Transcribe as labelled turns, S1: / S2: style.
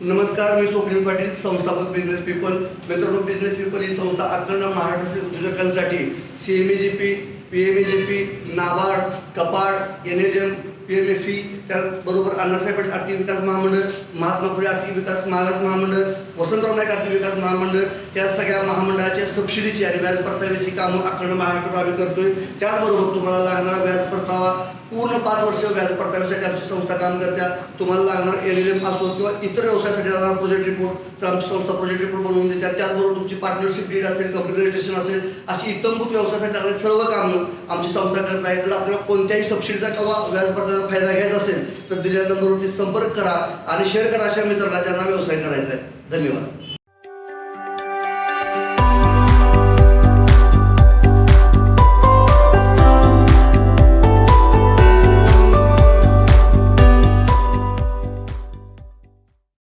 S1: नमस्कार मी स्वप्नील पाटील संस्थापक business people मित्रांनो बिझनेस पीपल ही संस्था अखंड महाराष्ट्रातील उद्योजकांसाठी C M E G P P M E G P NABARD Kapad N H M P M F E त्याचबरोबर अण्णासाहेब पाटील आर्थिक विकास महामंडळ महात्मा फुले आर्थिक विकास मागास महामंडळ वसंतराव नाईक आर्थिक विकास महामंडळ या सगळ्या महामंडळाच्या सबसिडीची आणि व्याज परताव्याची कामं अखंड महाराष्ट्रात आम्ही करतोय. त्याचबरोबर तुम्हाला लागणारा व्याज वर्ष व्याज परताव्यासाठी आमची संस्था काम करत्या तुम्हाला लागणार एल एल एम असो किंवा इतर व्यवसायासाठी लागणार प्रोजेक्ट रिपोर्ट तर आमची संस्था प्रोजेक्ट रिपोर्ट बनवून देतात त्याचबरोबर तुमची पार्टनरशिप डीड असेल कंपनी रजिस्ट्रेशन असेल अशी इतंभूत व्यवसायासाठी लागणारी सर्व कामं आमची संस्था करत आहे. जर आपल्याला कोणत्याही सबसिडीचा किंवा व्याज परताव्याचा फायदा घ्यायचा असेल तर दिलेल्या नंबरवरती संपर्क करा आणि शेअर करा अशा मित्रांना ज्यांना व्यवसाय करायचा आहे. धन्यवाद.